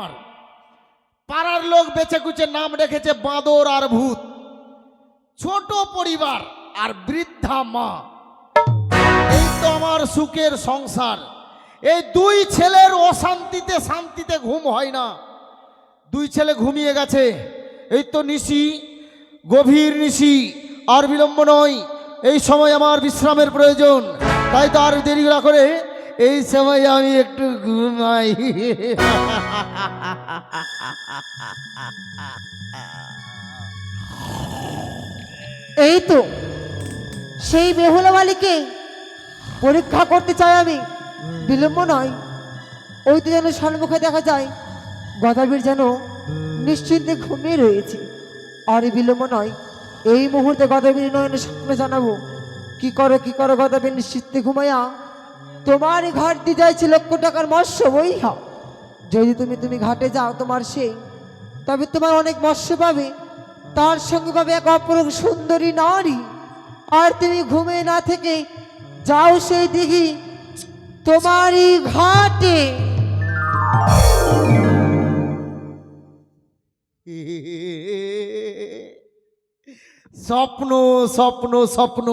আমার। পাড়ার লোক বেছে কুচে নাম রেখেছে বাঁদর আর ভূত। ছোট পরিবার আর বৃদ্ধা মা। এই তো আমার সুখের সংসার। এই দুই ছেলের অশান্তিতে শান্তিতে ঘুম হয় না। দুই ছেলে ঘুমিয়ে গেছে। এই তো নিশি, গভীর নিশি, আর বিলম্ব নয়। এই সময় আমার বিশ্রামের প্রয়োজন। তাই তো আর দেরি না করে এই সময় আমি একটু ঘুমাই। এই তো, সেই বেহুলা মালিকে পরীক্ষা করতে চাই আমি। বিলম্ব নয়, ওই তো যেন সম্মুখে দেখা যায়, গদাবীর যেন নিশ্চিন্তে ঘুমিয়ে রয়েছে। আর বিলম্ব নয়, এই মুহূর্তে গদাবীর নয়নে স্বপ্ন জানাব। কি করো কি করো গদাবীর, নিশ্চিন্তে ঘুমাইয়া তোমার ঘাট দিয়ে যাইছে লক্ষ টাকার মৎস্য বইহা যদি তুমি তুমি ঘাটে যাও তোমার সেই তবে তোমার অনেক মৎস্য পাবে। তার সঙ্গে পাবে এক অপরূপ সুন্দরী নারী। আর তুমি ঘুমে না থেকে যাও সেই দিঘি তোমারই ঘাটে। স্বপ্ন স্বপ্ন স্বপ্ন।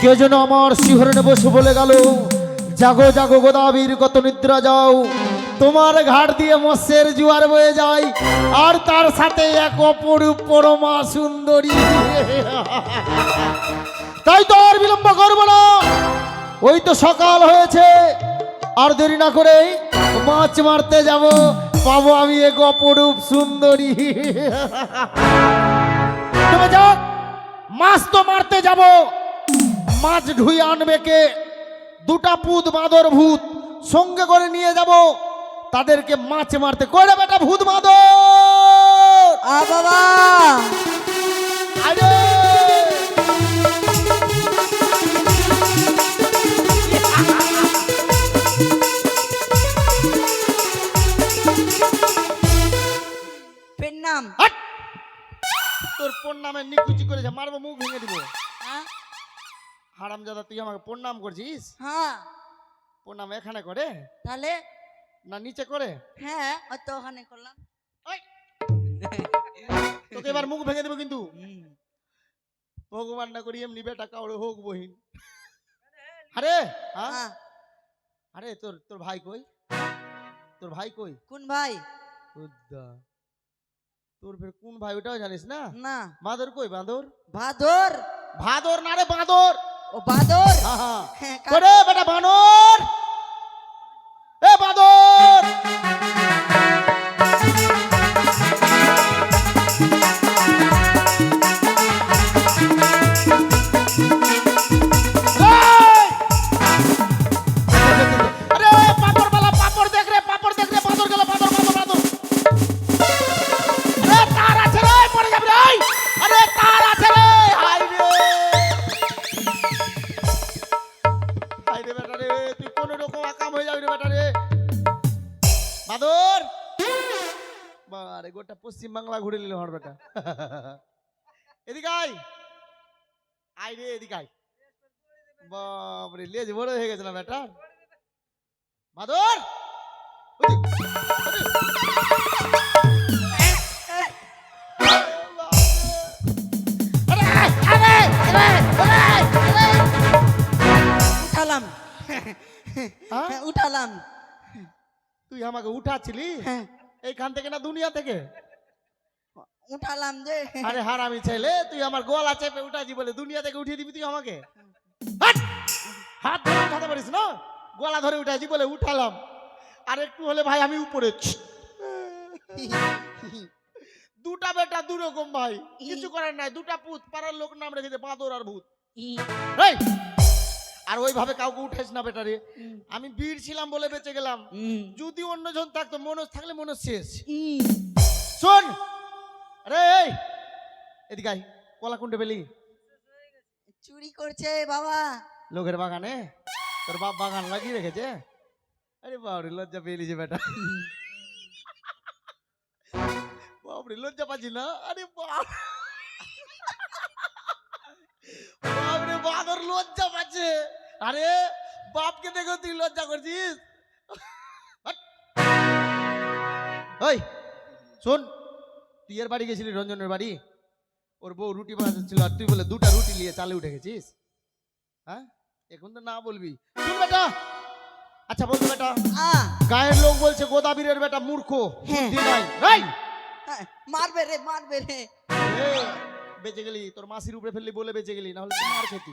কে যেন আমার শিহরণে বসে বলে গেল, জাগো জাগো গোদাবীর কত নিদ্রা যাও। তোমার ঘাট দিয়ে মৎস্যের জুয়ার বয়ে যায়, আর তার সাথে এক অপরূপ পরমা সুন্দরী। তাই তো আর বিলম্ব করব না। ওই তো সকাল হয়েছে, আর দেরি না করে মাছ মারতে যাব। পাবো আমি এক অপরূপ সুন্দরী। তবে যাক মাছ তো মারতে যাব। মাছ ধুই আনবে কে? দুটা পুত বাঁদর ভূত সঙ্গে করে নিয়ে যাব। তাদেরকে মাছ মারতে করে বেটা ভূত বাঁদর? আ বাবা। আরে! নাম। হাট! তোর পোন নামে নিকুচি করেছে মারবো মুখ ভেঙে দিব। হারাম দাদা তুই আমাকে প্রণাম করছিস? হ্যাঁ। প্রণাম এখানে করে? তাহলে? না নিচে করে? হ্যাঁ ওই তো ওখানে করলাম। ওই! তোকে এবার মুখ ভেঙে দেবো কিন্তু। ভগবান না করি এমনি বেটা কাউরে হোক বহিন। আরে। হ্যাঁ? হ্যাঁ। আরে তোর তোর ভাই কই? তোর ভাই কই? কোন ভাই? উদ্দা তোর ফের কোন ভাই ওটাও জানিস না? না। বাঁদর কই বাঁদর? ভাদর ভাদর না রে বাঁদর! ও বাদর হ্যাঁ হ্যাঁ বেটা বানর। হয়ে যাবি রে বেটা রে। বাদর। বারে গোটা পশ্চিম বাংলা ঘুরে নিল হর বেটা। এদিকে আয়। আয় রে এদিকে আয়। বাপরে লেজ বড় হয়ে গেছে না বেটা? বাদর। আরে, আরে, আরে, আরে, আরে। উঠালাম। হ্যাঁ? হ্যাঁ, উঠালাম। তুই আমাকে উঠাচ্ছিলি? হ্যাঁ। এইখান থেকে না দুনিয়া থেকে? উঠালাম যে। আরে হারামি ছেলে তুই আমার গলা চেপে উঠাছি বলে দুনিয়া থেকে উঠিয়ে দিবি তুই আমাকে? হাত ধরে উঠাতে পারিস না? গলা ধরে উঠাছি বলে উঠালাম। আর একটু হলে ভাই আমি উপরে দুটা বেটা দুরকম ভাই। কিছু করার নাই দুটা পুত পাড়ার লোক নাম রেখেছে বাঁদর আর ভূত। এই! আর ওইভাবে কাউকে উঠাইস না বেটা রে আমি বীর ছিলাম বলে বেঁচে গেলাম। যদি অন্যজন থাকতো মনোজ থাকলে মনোজ শেষ। শোন! আরে এই! এদিকে আয় কলা কুন্ডে পেলি? চুরি করছে বাবা। লোকের বাগানে? তোর বাপ বাগান লাগিয়ে রেখেছে? আরে বাবরে লজ্জা পেলি যে বেটা। বাবরে লজ্জা পাচ্ছি না। আরে বাপ! বাদর লজ্জা পাচ্ছে। আরে বাপকে দেখো তুই লজ্জা করছিস? ওই শোন তুই এর বাড়ি গেছিলি রঞ্জনের বাড়ি? ওর বউ রুটি বানাচ্ছিল আর তুই বলে দুটা রুটি নিয়ে চালে উঠে গেছিস? হ্যাঁ? এখন তো না বলবি। শুন বেটা আচ্ছা বলতো বেটা গায়ের লোক বলছে গোদাবীরের বেটা মূর্খ হ্যাঁ। বুদ্ধি নাই। রাই হ্যাঁ, মারবে রে মারবে রে। বেঁচে গেলি তোর মাসির উপরে ফেললি বলে বেঁচে গেলি না হলে মার খেতি।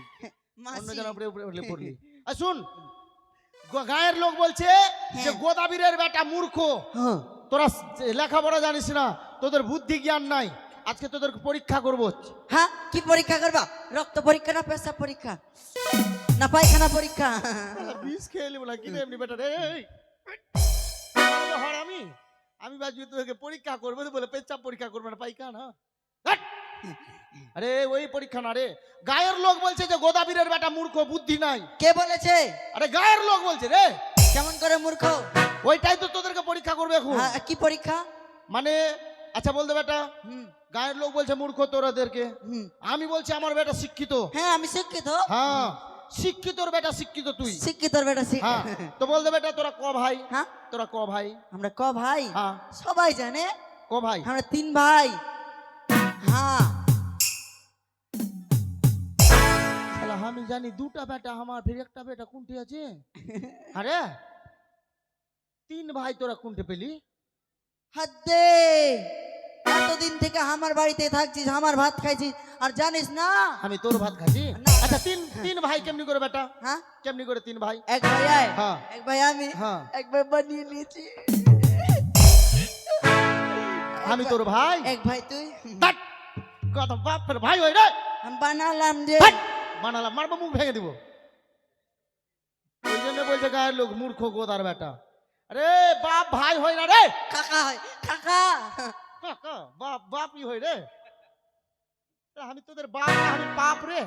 অন্য জনের উপরে উপরে ফেললে পড়লি। আর শুন গায়ের লোক বলছে যে হ্যাঁ। গোদাবীরের বেটা মূর্খ। হ্যাঁ। তোরা লেখাপড়া জানিস না তোদের বুদ্ধি জ্ঞান নাই। আজকে তোদের পরীক্ষা করব। হ্যাঁ কি পরীক্ষা করবা? রক্ত পরীক্ষা না পেশাব পরীক্ষা? না পায়খানা পরীক্ষা? বিষ খেয়ে বলা কি এমনি বেটা রে? আমি। আমি ভাবছি তোকে পরীক্ষা করব বলে পেচ্ছাপ পরীক্ষা করবে না পাইখানা ধ্যাৎ। আরে ওই পরীক্ষা না রে। গায়ের লোক বলছে যে গোদাবীরের বেটা মূর্খ বুদ্ধি নাই। কে বলেছে? আরে গায়ের লোক বলছে রে। কেমন করে মূর্খ? ওইটাই তো তোদেরকে পরীক্ষা করবে এখন। হ্যাঁ, কি পরীক্ষা? মানে আচ্ছা বলতে বেটা। গায়ের লোক বলছে মূর্খ তোরাদেরকে। আমি বলছি আমার বেটা শিক্ষিত। হ্যাঁ আমি শিক্ষিত। হ্যাঁ শিক্ষিতর বেটা শিক্ষিত তুই। শিক্ষিত বেটা হ্যাঁ তো বলতে বেটা তোরা ক ভাই? হ্যাঁ। তোরা ক ভাই? আমরা ক ভাই? হ্যাঁ। সবাই জানে। ক ভাই? আমরা তিন ভাই। হ্যাঁ। আমি জানি দুটা বেটা আমার ফির একটা বেটা কোনটি আছে। আরে তিন ভাই তোরা কোনটি পেলি? হাদ্দে এতদিন থেকে আমার বাড়িতে থাকছিস আমার ভাত খাইছিস আর জানিস না? আমি তোর ভাত খাইছি। আচ্ছা তিন তিন ভাই কেমনি করে বেটা? হ্যাঁ? কেমনি করে তিন ভাই? এক ভাই আয়। হ্যাঁ। এক ভাই আমি হ্যাঁ। এক ভাই বানিয়ে নিয়েছি। আমি তোর ভাই? এক ভাই তুই? কত বাপের ভাই হই রে! আমি বানালাম যে। বানালাম মারবো মুখ ভেঙে দিব। ওই জন্য বলছে গায়ের লোক মূর্খ গোদার বেটা। আরে বাপ ভাই হই না রে। কাকা হয় কাকা। কাকা, বাপ বাপই হই রে। আমি তোদের বাপ আমি পাপ রে।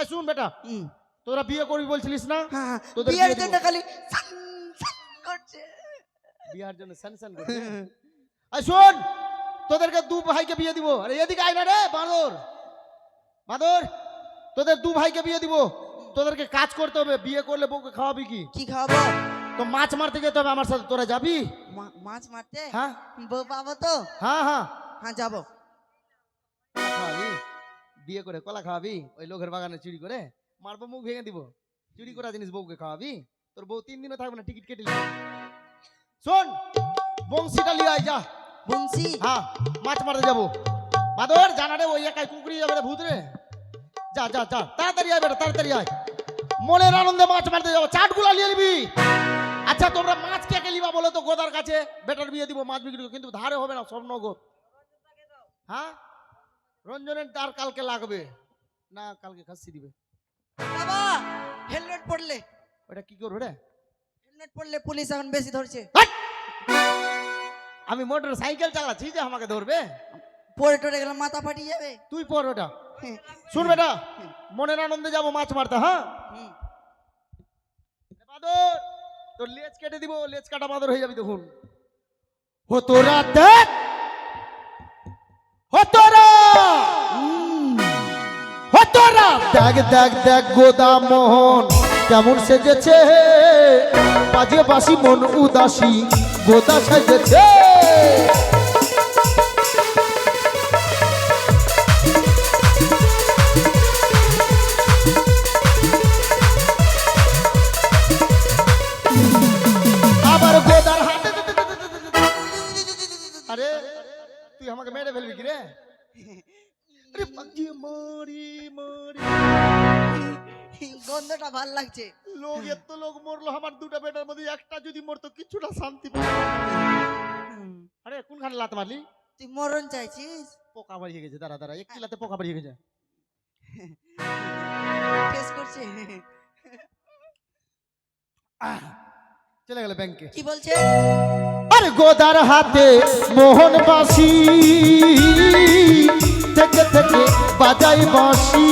এই শুন বেটা তোরা বিয়ে করবি বলছিলিস না? হ্যাঁ, হ্যাঁ, তোদের বিয়ের বিয়ে জন্য। খালি করছে। বিয়ার জন্য স্যানসন করছে এই শোন তোদেরকে দু ভাইকে বিয়ে দিব। আরে এদিকে আয় না রে বাঁদর। বাঁদর তোদের দু ভাইকে বিয়ে দিব। তোদেরকে কাজ করতে হবে বিয়ে করলে বউকে খাওয়াবি কি? কি খাওয়াবো? তো মাছ মারতে যেতে হবে আমার সাথে তোরা যাবি? মাছ মারতে? হ্যাঁ। বউ পাবো তো? হ্যাঁ হ্যাঁ। হ্যাঁ যাব। বিয়ে করে কলা খাওয়াবি? ওই লোকের বাগানে চুরি করে মারবো মুখ ভেঙে দিব। চুরি করা জিনিস বউকে খাওয়াবি? তোর বউ তিন দিনও থাকবে না টিকিট কেটে। শোন বংশীটা লিয়ে আয় যা। বংশী? হ্যাঁ মাছ মারতে যাব। বাদর জানা রে ওই একাই কুকুরি যাবে রে ভূত রে। যা যা যা তাড়াতাড়ি আয় বেটা তাড়াতাড়ি আয়। মনের আনন্দে মাছ মারতে যাব চাটগুলা নিয়ে নিবি। আচ্ছা তোমরা মাছ কে কে লিবা বলো তো গোদার কাছে? বেটার বিয়ে দিব মাছ বিক্রি কিন্তু ধারে হবে না সব নগদ হ্যাঁ? রঞ্জনের তার কালকে লাগবে। না কালকে খাসি দিবে। বাবা হেলমেট পড়লে ওটা কি করবে রে? হেলমেট পড়লে পুলিশ এখন বেশি ধরছে। আমি মোটর সাইকেল চালাচ্ছি যে আমাকে ধরবে। পড়ে টরে গেলে মাথা ফাটিয়ে যাবে। তুই পর ওটা। শুন বেটা মনের আনন্দে যাব মাছ মারতে হ্যাঁ? বাদর তোর লেজ কেটে দিব লেজ কাটা বাদর হয়ে যাবি তখন। ও তোরা দেখ ও তোরা। ও তোরা। দেখ দেখ দেখ গোদা মোহন কেমন সেজেছে। বাজে বাসি মন উদাসী গোদা সেজেছে। ভালো লাগছে। লোক এত লোক মরলো আমার দুটা বেটার মধ্যে একটা যদি মরতো কিছুটা শান্তি। আরে কোনখানে লাত মারলি? তুই মরণ চাইছিস? পোকা বাড়িয়ে গেছে দাঁড়া দাঁড়া একটি লাতে পোকা বাড়িয়ে গেছে। টেস্ট করছে। চলে গেল ব্যাংকে। কি বলছে? আরে গোদার হাতে মোহন বাসি থেকে থেকে বাজাই বাসি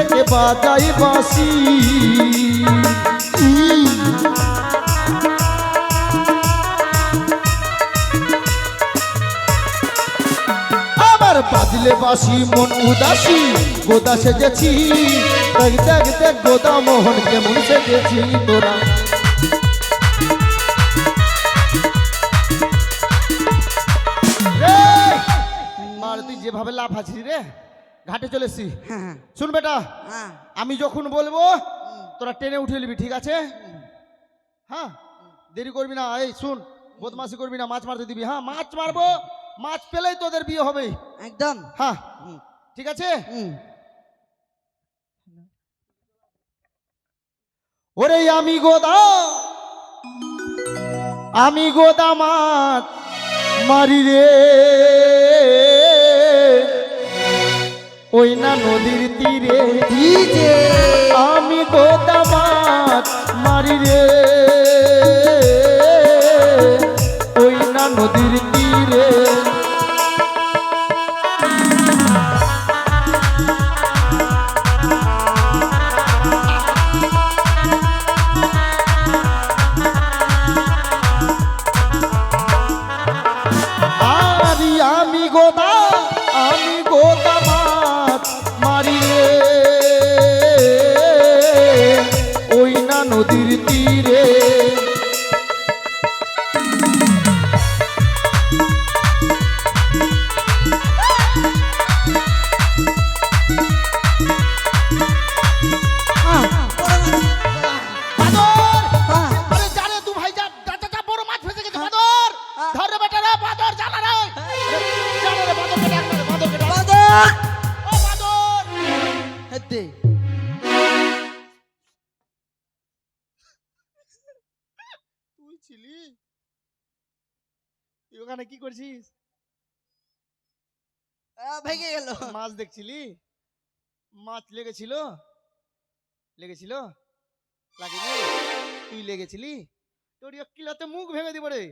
থেকে বাজাই বাসি বাজলে বাসি মন উদাসী, গোদা সেজেছি। দেখ দেখ দেখ, গোদা মোহন, কেমন সেজেছি তোরা। রে! যেভাবে লাভ আছিস রে। ঘাটে চলে এসছি। হ্যাঁ। শুন বেটা হ্যাঁ। আমি যখন বলব তোরা টেনে উঠে নিবি ঠিক আছে? হ্যাঁ? দেরি করবি না এই শুন বদমাসি করবি না মাছ মারতে দিবি। হ্যাঁ মাছ মারবো মাছ পেলেই তোদের বিয়ে হবে। একদম। হ্যাঁ ঠিক আছে। ওরে আমি গোদা আমি গোদা মাছ মারি রে। ওই না নদীর তীরে। আমি গোদামাত মারি রে। ছিলি? তুই ওখানে কি করছিস? ভেঙে গেল। মাছ দেখছিলি? মাছ লেগেছিল? লেগেছিল? লাগেনি? তুই লেগেছিলি? তোর কিলাতে মুখ ভেঙে দিব রে।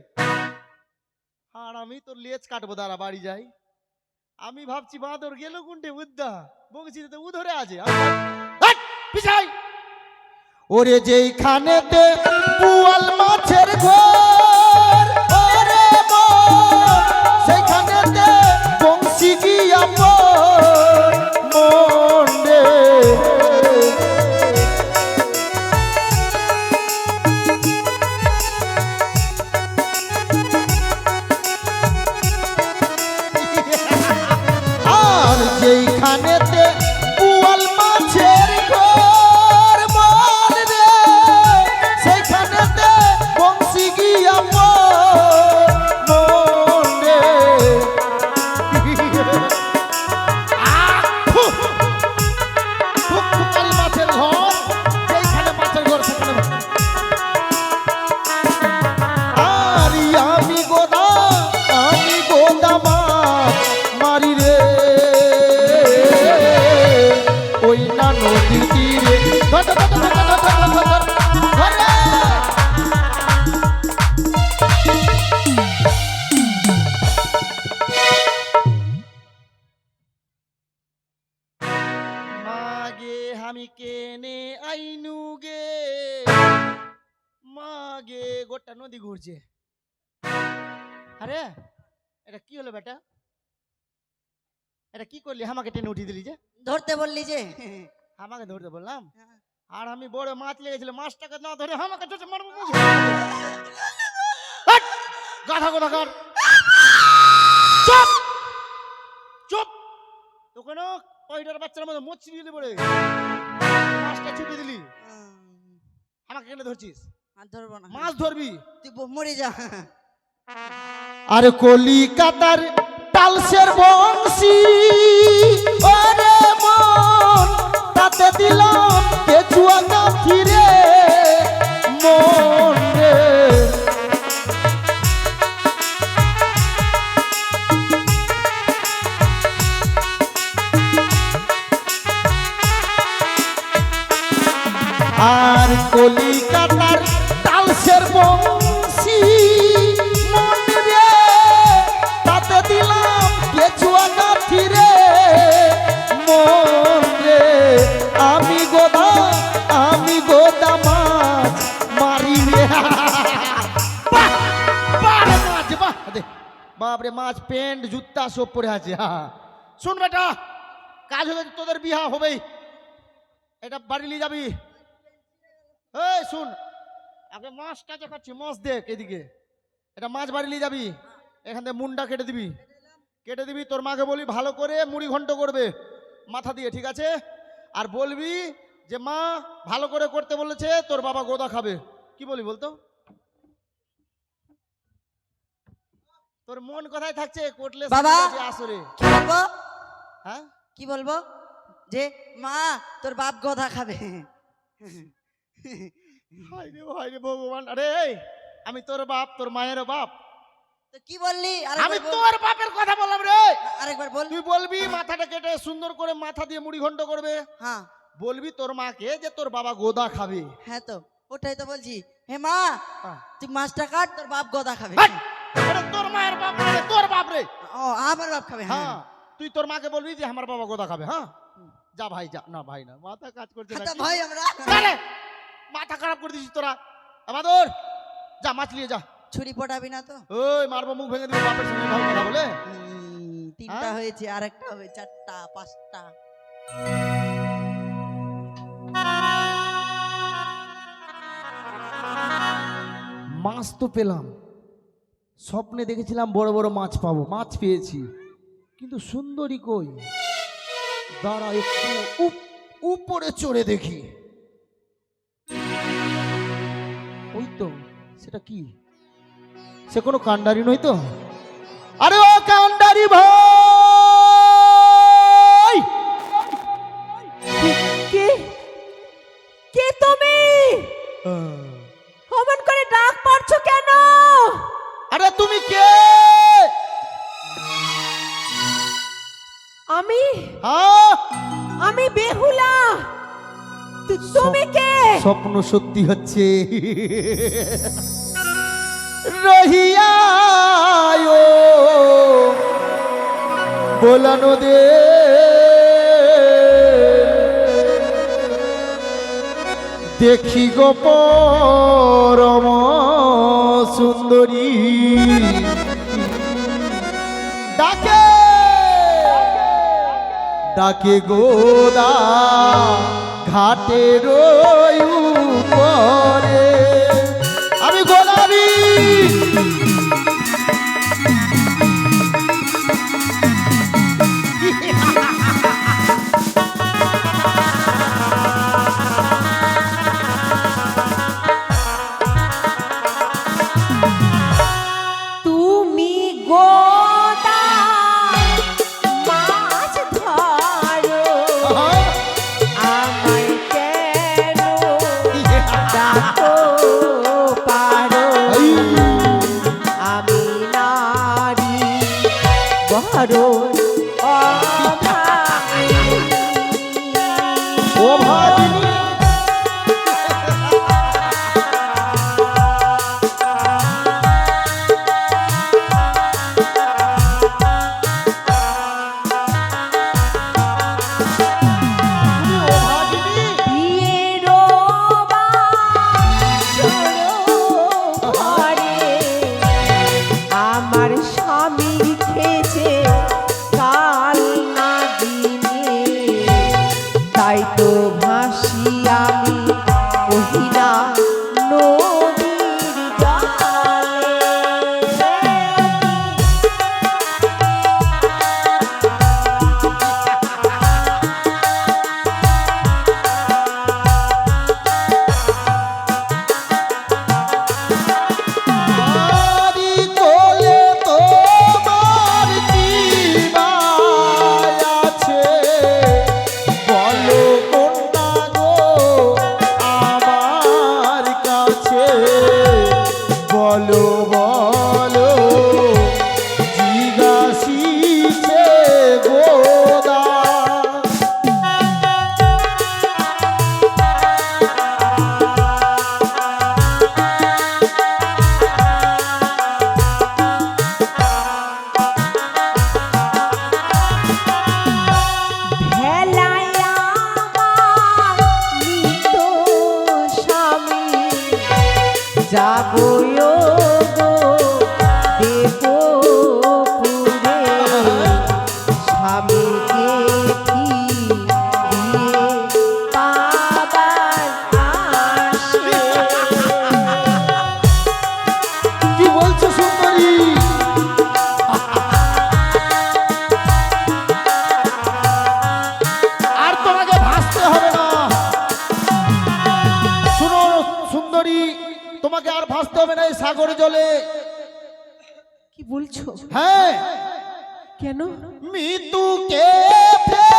আর আমি তোর লেজ কাটবো দাঁড়া বাড়ি যাই। আমি ভাবছি বাঁদর গেল কোনটে উদ্দা বংশী তো উ ধরে আছে! পিছাই! ওরে যেইখানেতে পুয়াল মাছের ঘর আইনু গে মাগে গোটা নদী ঘুরছে। আরে এটা কি হলো বেটা? এটা কি করলি? আমাকে টেনে উঠিয়ে দিলি যে? ধরতে বললি যে। আমাকে ধরতে বললাম? আর আমি বড় মাছ লেগেছিল মাছটাকে না ধরে আমাকে ধরতে মারবো। হাট! গাধা কথা কর। চুপ! চুপ! তো কোনো পয়টার বাচ্চার মতো মচ্ছি দিলি বলে মাছটা ছুটি দিলি? আমাকে কেন ধরছিস? আর ধরবো না। মাছ ধরবি? তুই মরে যা। আর কলিকাতার টালসের বংশী ওরে মন তাতে দিলাম কেচুয়া গাথি সব পরে আছে, হা শুন বেটা, কাজ হয়ে গেছে তোদের বিহা হবেই। এটা বাড়ি নিয়ে যাবি। এই, শুন, আগে মাছটা দেখাচ্ছি মাছ দেখ এদিকে। এটা মাছ বাড়ি নিয়ে যাবি, এখান থেকে মুন্ডা কেটে দিবি। কেটে দিবি, তোর মাকে বলি ভালো করে মুড়ি ঘন্ট করবে মাথা দিয়ে, ঠিক আছে? আর বলবি যে মা ভালো করে করতে বলেছে, তোর বাবা গোদা খাবে। কি বলি বলতো? তোর মন কোথায় থাকছে? কোটলে বাবা! আসরে। কি বলব? হ্যাঁ? কি বলব? যে মা তোর বাপ গধা খাবে। হায় রে হায় রে ভগবান। আরে আমি তোর বাপ তোর মায়ের বাপ। তো কি বললি? আমি তোর বাপের কথা বললাম রে। আরেকবার বল। তুই বলবি মাথাটা কেটে সুন্দর করে মাথা দিয়ে মুড়ি ঘন্ট করবে। হ্যাঁ। বলবি তোর মাকে যে তোর বাবা গোদা খাবে। হ্যাঁ তো ওটাই তো বলছি। হে মা হ্যাঁ। তুই মাছটা কাট তোর বাপ গদা খাবে। তোর মায়ের বাপ মানে তোর বাপ রে। ও আমার বাপ খাবে হ্যাঁ। হ্যাঁ তুই তোর মাকে বলবি যে আমার বাবা গোদা খাবে হ্যাঁ? যা ভাই যা। না ভাই না মাথা কাজ করছে না ভাই আমরা মাথা খারাপ করে দিছিস তোরা। আমাদের যা মাছ নিয়ে যা। ছুরি পটাবি না তো? ওই মারবো মুখ ভেঙে দিবি বাপের সঙ্গে ভালো কথা বলে। তিনটা হ্যাঁ? হয়েছে আর একটা হবে চারটা পাঁচটা। মাছ তো পেলাম। স্বপ্নে দেখেছিলাম বড় বড় মাছ পাবো মাছ পেয়েছি। কিন্তু সুন্দরী কই? দাঁড়া একটু উপরে চড়ে দেখি। ওই তো সেটা কি? সে কোনো কান্ডারি নয় তো? আরে ও কান্ডারি ভাই! কে কে? তুমি? আরে তুমি কে? আমি? হ্যাঁ? আমি বেহুলা। তুমি কে? স্বপ্ন সত্যি হচ্ছে। রহিয়া বোলানো দে। দেখি গো পরম। সুন্দরী। ডাকে। ডাকে গোদা রয়ু পরে আমি গোলাপি খেয়েছে কাল না দিনে। তাই তো বলে কি বলছো? হ্যাঁ কেন? মৃত্যুকে ফেলে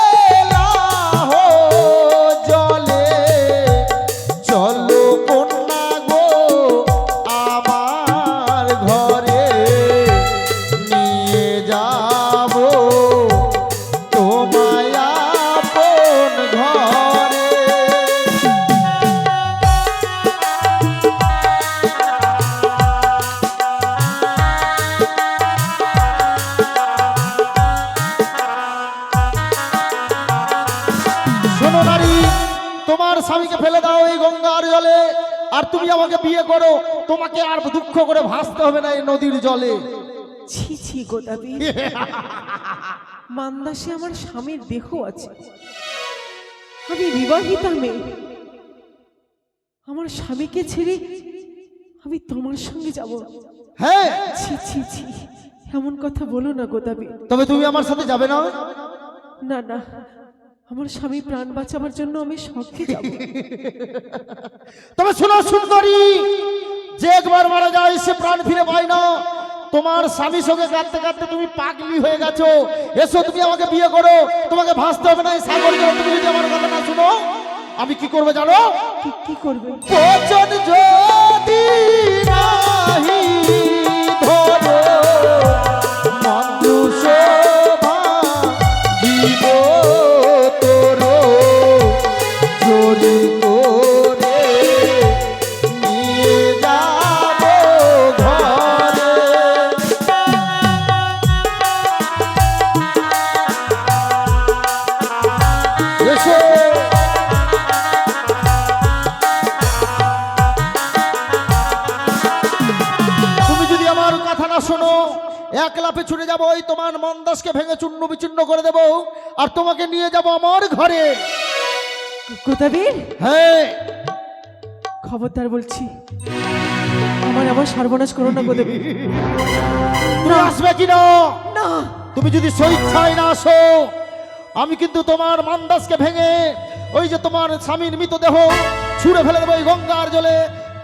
আমাকে বিয়ে করো তোমাকে আর দুঃখ করে ভাসতে হবে না এই নদীর জলে। ছি ছি গোদাবি মান্দাসে আমার স্বামীর দেহ আছে। আমি বিবাহিতা মেয়ে। আমার স্বামীকে ছেড়ে আমি তোমার সঙ্গে যাব। হ্যাঁ! ছি ছি ছি। এমন কথা বলো না গোদাবি তবে তুমি আমার সাথে যাবে না? না না। আমার স্বামী প্রাণ বাঁচাবার জন্য আমি সঙ্গে যাব। তবে শোনো সুন্দরী যে একবার মারা যায় সে প্রাণ ফিরে পায় না। তোমার স্বামীর সঙ্গে কাঁদতে কাঁদতে তুমি পাগলি হয়ে গেছো। এসো তুমি আমাকে বিয়ে করো। তোমাকে ভাসতে হবে না এই সাগর তুমি যদি আমার কথা না শুনো আমি কি করব জানো? কি কি করবে? যদি নিয়ে যাব আমার ঘরে। গোদাবীর হ্যাঁ খবরদার বলছি আমার আবার সর্বনাশ করো না গোদাবি তুমি আসবে কি না তুমি যদি স্বেচ্ছায় না আসো আমি কিন্তু তোমার মান্দাসকে ভেঙে ওই যে তোমার স্বামীর মৃতদেহ ছুঁড়ে ফেলে দেবো ওই গঙ্গার জলে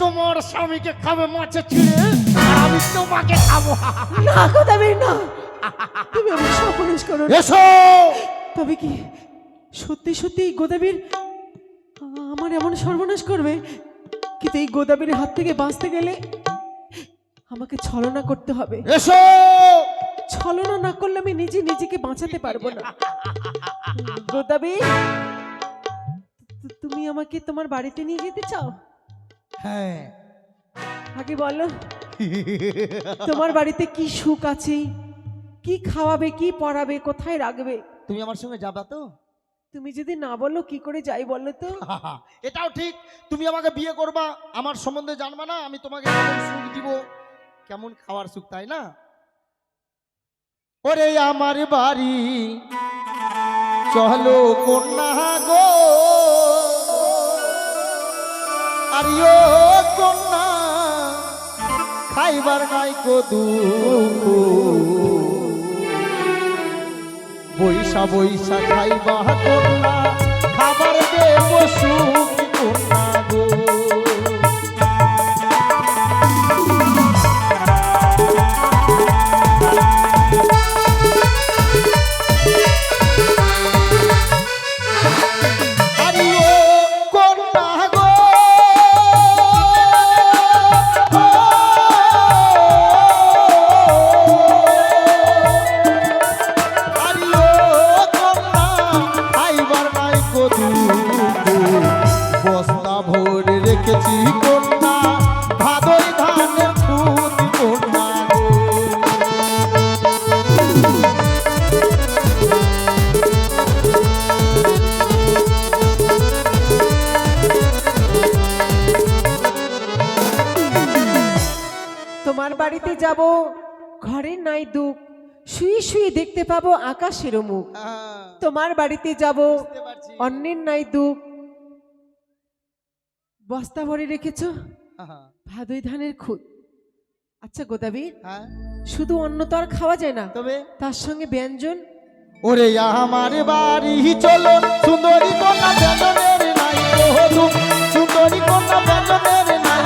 তোমার স্বামীকে খাবে মাছে ছিঁড়ে আমি তোমাকে খাব না গোদাবীর না তুমি আমার সর্বনাশ করো এসো তবে কি সত্যি সত্যি গোদাবীর আমার এমন সর্বনাশ করবে? কিন্তু এই গোদাবীর হাত থেকে বাঁচতে গেলে আমাকে ছলনা করতে হবে। এসো! ছলনা না করলে আমি নিজে নিজেকে বাঁচাতে পারব না। গোদাবি তুমি আমাকে তোমার বাড়িতে নিয়ে যেতে চাও? হ্যাঁ। আগে বলো তোমার বাড়িতে কি সুখ আছে? কি খাওয়াবে কি পড়াবে কোথায় রাখবে? তুমি আমার সঙ্গে যাবা তো? তুমি যদি না বলো কি করে যাই বলো তো? এটাও ঠিক। তুমি আমাকে বিয়ে করবা আমার সম্বন্ধে জানবা না আমি তোমাকে কেমন সুখ দিব? কেমন খাওয়ার সুখ তাই না? ওরে আমার বাড়ি চলো কন্যা গো। আর কন্যা খাইবার নাই কো দুঃখ বৈশা বৈশা খাইবা কন্যা খাবার দেব সুখ কন্যা শুয়ে দেখতে পাবো আকাশের মুখ তোমার বাড়িতে যাব অন্যের নাই দুঃখ বস্তা ভরে রেখেছো? ভাদই ধানের খুদ আচ্ছা গোদাবীর হ্যাঁ? শুধু অন্ন তো আর খাওয়া যায় না। তবে? তার সঙ্গে ব্যঞ্জন? ওরে আমার বাড়ি চলো সুন্দরী কন্যা বেদনের নাই সুন্দরী কন্যা বেদনের নাই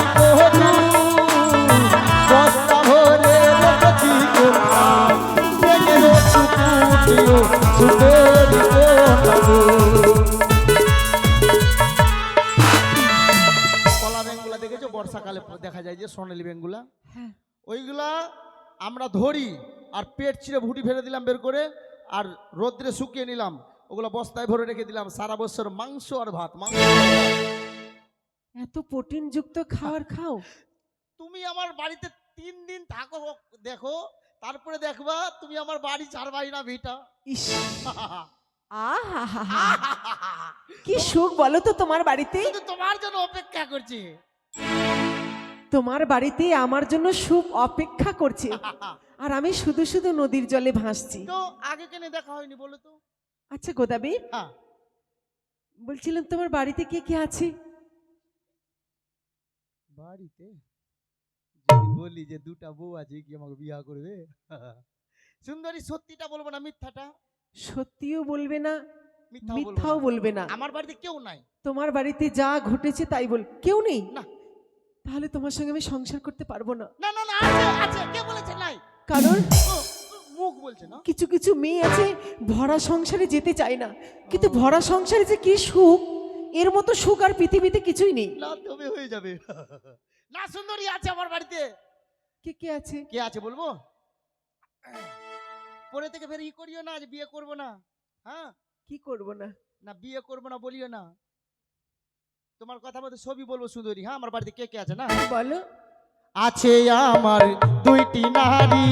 কলা ব্যাঙগুলা দেখেছ? বর্ষাকালে দেখা যায় যে সোনালি ব্যাঙগুলা হ্যাঁ। ওইগুলা আমরা ধরি আর পেট ছিঁড়ে ভুটি ফেলে দিলাম বের করে আর রোদ্রে শুকিয়ে নিলাম। ওগুলো বস্তায় ভরে রেখে দিলাম। সারা বছর মাংস আর ভাত মাংস এত প্রোটিন যুক্ত খাবার খাও। তুমি আমার বাড়িতে তিন দিন থাকো দেখো তারপরে দেখবা তুমি আমার বাড়ি ছাড়বাই না ভিটা ইস। কি সুখ বলো তো তোমার বাড়িতে? তোমার জন্য অপেক্ষা করছি। তোমার বাড়িতে আমার জন্য সুখ অপেক্ষা করছে। আর আমি শুধু শুধু নদীর জলে ভাসছি। তো আগে কেন দেখা হয়নি বলো তো? আচ্ছা গোদাবি হ্যাঁ। বলছিলাম তোমার বাড়িতে কে কে আছে? বাড়িতে? যদি বলি যে দুটা বউ আছে কি আমাকে বিয়া করবে? সুন্দরী সত্যিটা বলব না মিথ্যাটা? সত্যিও বলবে না মিথ্যাও বলব না। আমার বাড়িতে কেউ নাই। তোমার বাড়িতে যা ঘটেছে তাই বল কেউ নেই? না। তাহলে তোমার সঙ্গে আমি সংসার করতে পারব না। না না না আছে আছে কে বলেছে নাই? কারণ? মুখ বলছে না? কিছু কিছু মেয়ে আছে ভরা সংসারে যেতে চায় না। কিন্তু ভরা সংসারে যে কি সুখ এর মতো সুখ আর পৃথিবীতে কিছুই নেই। তবে হয়ে যাবে। না সুন্দরী আছে আমার বাড়িতে। কে কে আছে? কে আছে বলব? পরে থেকে ফের ই করিও না যে বিয়ে করব না। হ্যাঁ? কি করব না? না বিয়ে করব না বলিও না। তোমার কথা মতো ছবি বলব সুন্দরী। হ্যাঁ আমার বাড়িতে কে কে আছে না? বলো। আছে আমার দুইটি নারী।